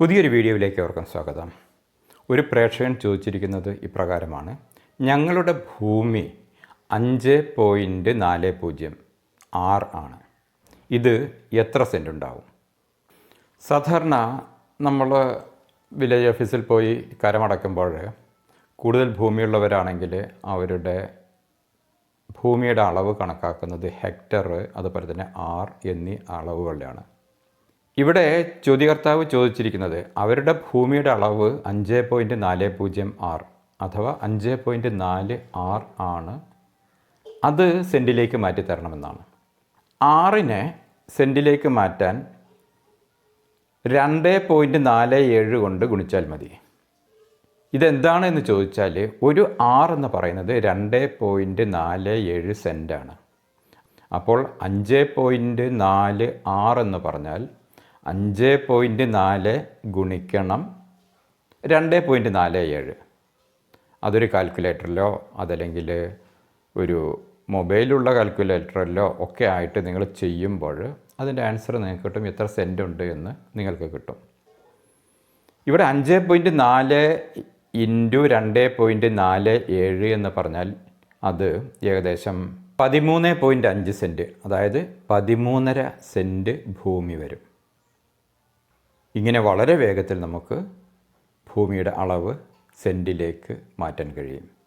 പുതിയൊരു വീഡിയോയിലേക്ക് അവർക്കും സ്വാഗതം. ഒരു പ്രേക്ഷകൻ ചോദിച്ചിരിക്കുന്നത് ഇപ്രകാരമാണ്. ഞങ്ങളുടെ ഭൂമി അഞ്ച് പോയിന്റ് നാല് പൂജ്യം ആറ് ആണ്. ഇത് എത്ര സെന്റ് ഉണ്ടാവും? സാധാരണ നമ്മൾ വില്ലേജ് ഓഫീസിൽ പോയി കരമടക്കുമ്പോൾ കൂടുതൽ ഭൂമിയുള്ളവരാണെങ്കിൽ അവരുടെ ഭൂമിയുടെ അളവ് കണക്കാക്കുന്നത് ഹെക്ടർ അതുപോലെ തന്നെ ആർ എന്നീ അളവുകളിലാണ്. ഇവിടെ ചോദ്യകർത്താവ് ചോദിച്ചിരിക്കുന്നത് അവരുടെ ഭൂമിയുടെ അളവ് അഞ്ച് പോയിന്റ് നാല് പൂജ്യം ആർ അഥവാ അഞ്ച് പോയിന്റ് നാല് ആർ ആണ്. അത് സെന്റിലേക്ക് മാറ്റി തരണമെന്നാണ്. ആറിനെ സെന്റിലേക്ക് മാറ്റാൻ രണ്ട് പോയിന്റ് നാല് ഏഴ് കൊണ്ട് ഗുണിച്ചാൽ മതി. ഇതെന്താണ് എന്ന് ചോദിച്ചാൽ ഒരു ആർ എന്ന് പറയുന്നത് രണ്ട് പോയിന്റ് നാല് ഏഴ് സെന്റാണ് അപ്പോൾ അഞ്ച് പോയിന്റ് നാല് ആറ് എന്ന് പറഞ്ഞാൽ അഞ്ച് പോയിന്റ് നാല് ഗുണിക്കണം രണ്ട് പോയിന്റ് നാല് ഏഴ്. അതൊരു കാൽക്കുലേറ്ററിലോ അതല്ലെങ്കിൽ ഒരു മൊബൈലുള്ള കാൽക്കുലേറ്ററിലോ ഒക്കെ ആയിട്ട് നിങ്ങൾ ചെയ്യുമ്പോൾ അതിന്റെ ആൻസർ നിങ്ങൾക്ക് കിട്ടും എത്ര സെന്റ് ഉണ്ട് എന്ന് നിങ്ങൾക്ക് കിട്ടും. ഇവിടെ അഞ്ച് പോയിന്റ് നാല് ഇന്റു രണ്ട് പോയിന്റ് നാല് ഏഴ് എന്ന് പറഞ്ഞാൽ അത് ഏകദേശം പതിമൂന്ന് പോയിന്റ് അഞ്ച് സെന്റ് അതായത് പതിമൂന്നര സെന്റ് ഭൂമി വരും. ഇങ്ങനെ വളരെ വേഗത്തിൽ നമുക്ക് ഭൂമിയുടെ അളവ് സെന്റിലേക്ക് മാറ്റാൻ കഴിയും.